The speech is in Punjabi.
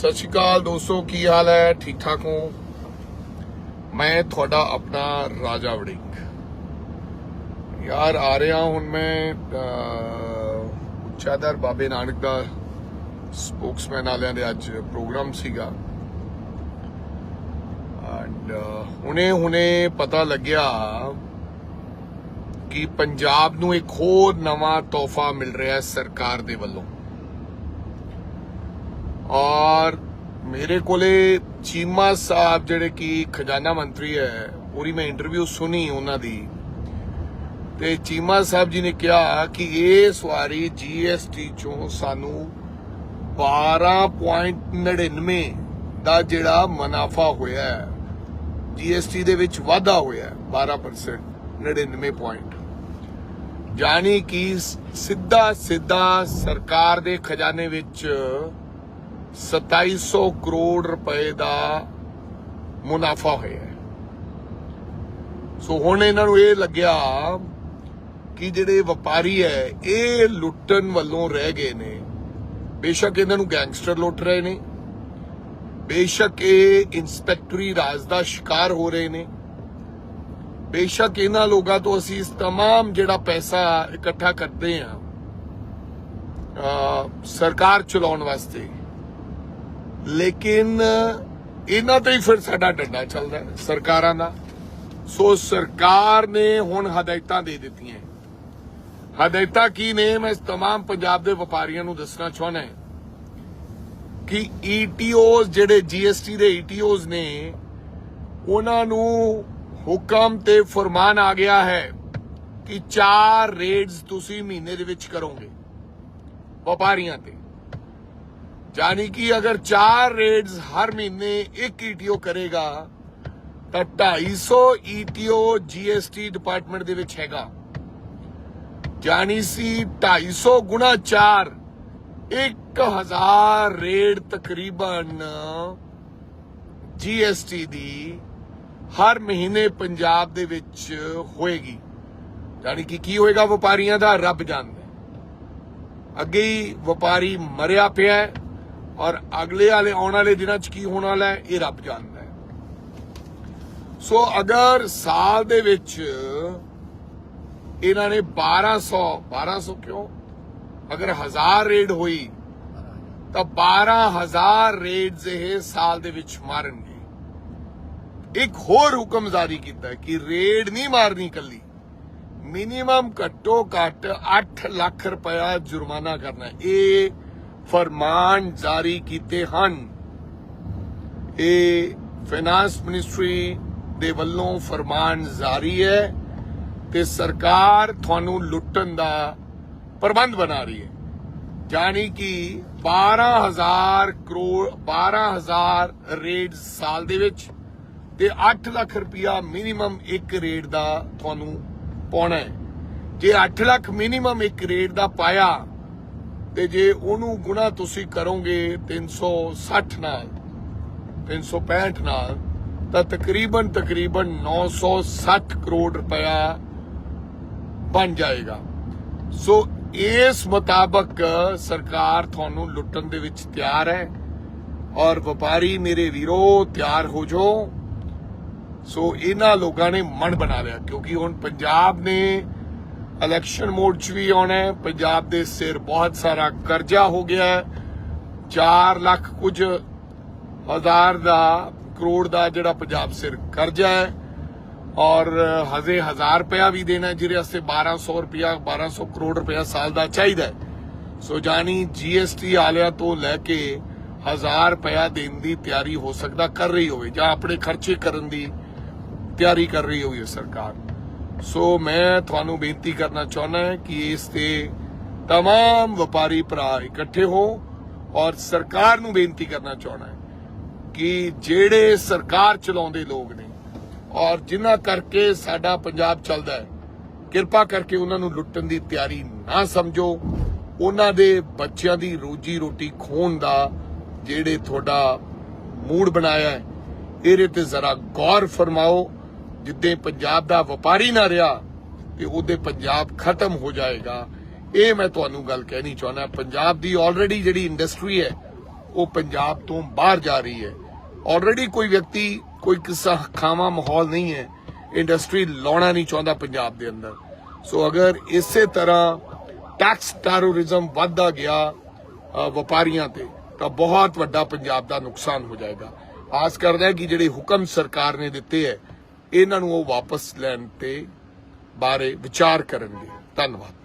ਸਤਿ ਸ਼੍ਰੀ ਅਕਾਲ ਦੋਸਤੋ, ਕੀ ਹਾਲ ਹੈ? ਠੀਕ ਠਾਕ ਹੋ? ਮੈਂ ਤੁਹਾਡਾ ਆਪਣਾ ਰਾਜਾ ਵੜਿੰਗ। ਯਾਰ, ਆ ਰਿਹਾ ਹੁਣ ਮੈਂ ਉੱਚਾਦਰ ਬਾਬੇ ਨਾਨਕ ਦਾ ਸਪੋਕਸਮੈਨ ਵਾਲਿਆਂ ਦੇ ਅੱਜ ਪ੍ਰੋਗਰਾਮ ਸੀਗਾ। ਐਂਡ ਹੁਣੇ ਹੁਣੇ ਪਤਾ ਲੱਗਿਆ ਕਿ ਪੰਜਾਬ ਨੂੰ ਇੱਕ ਹੋਰ ਨਵਾਂ ਤੋਹਫਾ ਮਿਲ ਰਿਹਾ ਹੈ ਸਰਕਾਰ ਦੇ ਵੱਲੋਂ। ਔਰ ਮੇਰੇ ਕੋਲੇ ਚੀਮਾ ਸਾਹਿਬ ਜਿਹੜੇ ਕਿ ਖਜ਼ਾਨਾ ਮੰਤਰੀ ਹੈ ਉਹਦੀ ਮੈਂ ਇੰਟਰਵਿਊ ਸੁਣੀ ਉਹਨਾਂ ਦੀ। ਤੇ ਚੀਮਾ ਸਾਹਿਬ ਜੀ ਨੇ ਕਿਹਾ ਕਿ ਇਸ ਵਾਰੀ ਜੀਐਸਟੀ ਚੋਂ ਸਾਨੂੰ 12.99 ਦਾ ਜਿਹੜਾ ਮੁਨਾਫਾ ਹੋਇਆ ਹੈ ਜੀਐਸਟੀ ਦੇ ਵਿੱਚ ਵਾਧਾ ਹੋਇਆ ਹੈ 12% 99 ਪੁਆਇੰਟ ਯਾਨੀ ਕਿ ਸਿੱਧਾ ਸਿੱਧਾ ਸਰਕਾਰ ਦੇ ਖਜ਼ਾਨੇ ਵਿੱਚ 2700 ਕਰੋੜ ਰੁਪਏ ਦਾ ਮੁਨਾਫਾ ਹੋਇਆ ਹੈ ਸੋ ਹੁਣ ਇਹਨਾਂ ਨੂੰ ਇਹ ਲੱਗਿਆ ਕਿ ਜਿਹੜੇ ਵਪਾਰੀ ਹੈ ਇਹ ਲੁੱਟਣ ਵੱਲੋਂ ਰਹਿ ਗਏ ਨੇ ਬੇਸ਼ੱਕ ਇਹਨਾਂ ਨੂੰ ਗੈਂਗਸਟਰ ਲੁੱਟ ਰਹੇ ਨੇ ਬੇਸ਼ੱਕ ਇਹ ਇਨਸਪੈਕਟਰੀ ਰਾਜ ਦਾ ਸ਼ਿਕਾਰ ਹੋ ਰਹੇ ਨੇ ਬੇਸ਼ੱਕ ਇਹਨਾਂ ਲੋਕਾਂ ਤੋਂ ਅਸੀਂ ਇਸ तमाम ਜਿਹੜਾ ਪੈਸਾ ਇਕੱਠਾ ਕਰਦੇ ਆ ਸਰਕਾਰ ਚਲਾਉਣ ਵਾਸਤੇ ਲੇਕਿਨ ਇਹਨਾਂ ਤੇ ਹੀ ਫਿਰ ਸਾਡਾ ਡੰਡਾ ਚੱਲਦਾ ਹੈ, ਸਰਕਾਰਾਂ ਦਾ ਸੋ ਸਰਕਾਰ ਨੇ ਹੁਣ ਹਦਾਇਤਾਂ ਦੇ ਦਿੱਤੀਆਂ ਹਦਾਇਤਾਂ ਕੀ ਨੇ ਮੈਂ ਇਸ तमाम ਪੰਜਾਬ ਦੇ ਵਪਾਰੀਆਂ ਨੂੰ ਦੱਸਣਾ ਚਾਹੁੰਦਾ ਹਾਂ ਕਿ ਈਟੀਓਜ਼ ਜਿਹੜੇ ਜੀਐਸਟੀ ਦੇ ਈਟੀਓਜ਼ ਨੇ ਉਹਨਾਂ ਨੂੰ ਹੁਕਮ ਤੇ ਫਰਮਾਨ ਆ ਗਿਆ ਹੈ ਕਿ ਚਾਰ ਰੇਡਸ ਤੁਸੀਂ ਮਹੀਨੇ ਦੇ ਵਿੱਚ ਕਰੋਗੇ ਵਪਾਰੀਆਂ ਤੇ ਯਾਨੀ ਕਿ ਅਗਰ ਚਾਰ ਰੇਡਸ ਹਰ ਮਹੀਨੇ ਇੱਕ ਈਟੀਓ ਕਰੇਗਾ, ਤਾਂ 250 ਈਟੀਓ ਜੀਐਸਟੀ ਡਿਪਾਰਟਮੈਂਟ ਦੇ ਵਿੱਚ ਹੈਗਾ। ਜਾਣੀ ਸੀ 250 ਗੁਣਾ 4 1000 ਰੇਡ ਤਕਰੀਬਨ ਜੀਐਸਟੀ ਦੀ ਹਰ ਮਹੀਨੇ ਪੰਜਾਬ ਦੇ ਵਿੱਚ ਹੋਏਗੀ। ਯਾਨੀ ਕਿ ਕੀ ਹੋਏਗਾ, ਵਪਾਰੀਆਂ ਦਾ ਰੱਬ ਜਾਣਦਾ। ਅੱਗੇ ਹੀ ਵਪਾਰੀ ਮਰਿਆ ਪਿਆ ਹੈ। ਔਰ ਅਗਲੇ ਵਾਲੇ ਆਉਣ ਵਾਲੇ ਦਿਨਾਂ 'ਚ ਕੀ ਹੋਣ ਵਾਲਾ ਹੈ, ਇਹ ਰੱਬ ਜਾਣਦਾ ਹੈ। ਸੋ ਅਗਰ ਸਾਲ ਦੇ ਵਿੱਚ ਇਹਨਾਂ ਨੇ 1200 1200 ਕਿਉਂ? ਅਗਰ 1000 ਰੇਡ ਹੋਈ, ਤਾਂ 12000 ਰੇਡਸ ਇਹ ਸਾਲ ਦੇ ਵਿੱਚ ਮਾਰਨਗੇ। ਇੱਕ ਹੋਰ ਹੁਕਮ ਜਾਰੀ ਕੀਤਾ ਕਿ ਰੇਡ ਨਹੀਂ ਮਾਰਨੀ ਕੱਲੀ ਮਿਨੀਮਮ ਘੱਟੋ ਘੱਟ 8 ਲੱਖ ਰੁਪਇਆ ਜੁਰਮਾਨਾ ਕਰਨਾ ਇਹ ਫਰਮਾਨ ਜਾਰੀ ਕੀਤੇ ਹਨ। ਇਹ ਫਾਈਨਾਂਸ ਮਿਨਿਸਟਰੀ ਦੇ ਵੱਲੋਂ ਫਰਮਾਨ ਜਾਰੀ ਹੈ ਤੇ ਸਰਕਾਰ ਤੁਹਾਨੂੰ ਲੁੱਟਣ ਦਾ ਪ੍ਰਬੰਧ ਬਣਾ ਰਹੀ ਹੈ। ਜਾਨੀ ਕਿ 12000 ਕਰੋੜ 12000 ਰੇਡ ਸਾਲ ਦੇ ਵਿੱਚ ਤੇ 8 ਲੱਖ ਰੁਪਇਆ ਮਿਨੀਮਮ ਇੱਕ ਰੇਡ ਦਾ ਤੁਹਾਨੂੰ ਪਾਉਣਾ ਹੈ। ਜੇ 8 ਲੱਖ ਮਿਨੀਮਮ ਇੱਕ ਰੇਡ ਦਾ ਪਾਇਆ ਤੇ ਜੇ ਉਹਨੂੰ ਗੁਣਾ ਤੁਸੀਂ ਕਰੋਗੇ 360 ਨਾਲ 365 ਨਾਲ, ਤਾਂ ਤਕਰੀਬਨ ਤਕਰੀਬਨ 960 ਕਰੋੜ ਰੁਪਇਆ ਬਣ ਜਾਏਗਾ। ਸੋ ਇਸ ਮੁਤਾਬਕ ਸਰਕਾਰ ਤੁਹਾਨੂੰ ਲੁੱਟਣ ਦੇ ਵਿੱਚ ਤਿਆਰ ਹੈ ਔਰ ਵਪਾਰੀ ਮੇਰੇ ਵੀਰੋ ਤਿਆਰ ਹੋ ਜਾਓ। ਸੋ ਇਹਨਾਂ ਲੋਕਾਂ ਨੇ ਮਨ ਬਣਾ ਲਿਆ ਕਿਉਂਕਿ ਹੁਣ ਪੰਜਾਬ ਨੇ ਇਲੈਕਸ਼ਨ ਮੋਡ 'ਚ ਵੀ ਆਉਣਾ ਹੈ। ਪੰਜਾਬ ਦੇ ਸਿਰ ਬਹੁਤ ਸਾਰਾ ਕਰਜ਼ਾ ਹੋ ਗਿਆ ਹੈ। 4 ਲੱਖ ਕੁਝ ਹਜ਼ਾਰ ਦਾ, ਕਰੋੜ ਦਾ ਜਿਹੜਾ ਪੰਜਾਬ ਸਿਰ ਕਰਜ਼ਾ ਹੈ। ਔਰ ਹਜ਼ੇ ਹਜ਼ਾਰ ਰੁਪਇਆ ਵੀ ਦੇਣਾ ਜਿਹਦੇ ਵਾਸਤੇ 1200 ਰੁਪਇਆ 1200 ਕਰੋੜ ਰੁਪਇਆ ਸਾਲ ਦਾ ਚਾਹੀਦਾ ਹੈ। ਸੋ ਜਾਨੀ ਜੀਐਸਟੀ ਵਾਲਿਆਂ ਤੋਂ ਲੈ ਕੇ 1000 ਰੁਪਇਆ ਦੇਣ ਦੀ ਤਿਆਰੀ ਹੋ ਸਕਦਾ, ਕਰ ਰਹੀ ਹੋਵੇ ਜਾਂ ਆਪਣੇ ਖਰਚੇ ਕਰਨ ਦੀ ਤਿਆਰੀ ਕਰ ਰਹੀ ਹੋਵੇ ਸਰਕਾਰ। ਸੋ ਮੈਂ ਤੁਹਾਨੂੰ ਬੇਨਤੀ ਕਰਨਾ ਚਾਹੁੰਦਾ ਹਾਂ ਕਿ ਇਸ ਤੇ तमाम ਵਪਾਰੀ ਭਰਾ ਇਕੱਠੇ ਹੋ ਔਰ ਸਰਕਾਰ ਨੂੰ ਬੇਨਤੀ ਕਰਨਾ ਚਾਹੁੰਦਾ ਹਾਂ ਕਿ ਜਿਹੜੇ ਸਰਕਾਰ ਚਲਾਉਂਦੇ ਲੋਕ ਨੇ ਔਰ ਜਿਨ੍ਹਾਂ ਕਰਕੇ ਸਾਡਾ ਪੰਜਾਬ ਚੱਲਦਾ ਹੈ ਕਿਰਪਾ ਕਰਕੇ ਉਹਨਾਂ ਨੂੰ ਲੁੱਟਣ ਦੀ ਤਿਆਰੀ ਨਾ ਸਮਝੋ ਉਹਨਾਂ ਦੇ ਬੱਚਿਆਂ ਦੀ ਰੋਜੀ ਰੋਟੀ ਖੋਣ ਦਾ ਜਿਹੜੇ ਤੁਹਾਡਾ ਮੂਡ ਬਣਾਇਆ ਹੈ ਇਹਦੇ ਤੇ ਜ਼ਰਾ ਗੌਰ ਫਰਮਾਓ ਜਿੱਦੇ ਪੰਜਾਬ ਦਾ ਵਪਾਰੀ ਨਾ ਰਿਹਾ ਤੇ ਉਹਦੇ ਪੰਜਾਬ ਖਤਮ ਹੋ ਜਾਏਗਾ। ਇਹ ਮੈਂ ਤੁਹਾਨੂੰ ਗੱਲ ਕਹਿਣੀ ਚਾਹੁੰਦਾ ਪੰਜਾਬ ਦੀ ਆਲਰੇਡੀ ਜਿਹੜੀ ਇੰਡਸਟਰੀ ਹੈ ਉਹ ਪੰਜਾਬ ਤੋਂ ਬਾਹਰ ਜਾ ਰਹੀ ਹੈ। ਆਲਰੇਡੀ ਕੋਈ ਵਿਅਕਤੀ ਕੋਈ ਕਿਸਾ ਖਾਵਾ ਮਾਹੌਲ ਨਹੀਂ ਹੈ ਇੰਡਸਟਰੀ ਲਾਉਣਾ ਨਹੀਂ ਚਾਹੁੰਦਾ ਪੰਜਾਬ ਦੇ ਅੰਦਰ। ਸੋ ਅਗਰ ਇਸੇ ਤਰ੍ਹਾਂ ਟੈਕਸ ਟੈਰੋਰਿਜ਼ਮ ਵੱਧਦਾ ਗਿਆ ਅ, ਵਪਾਰੀਆਂ ਤੇ ਤਾਂ ਬਹੁਤ ਵੱਡਾ ਪੰਜਾਬ ਦਾ ਨੁਕਸਾਨ ਹੋ ਜਾਏਗਾ। ਆਸ ਕਰਦਾ ਹੈ ਕਿ ਜਿਹੜੇ ਹੁਕਮ ਸਰਕਾਰ ਨੇ ਦਿੱਤੇ ਹੈ ਇਹਨਾਂ ਨੂੰ ਉਹ ਵਾਪਸ ਲੈਣ ਤੇ ਬਾਰੇ ਵਿਚਾਰ ਕਰਨਗੇ। ਧੰਨਵਾਦ।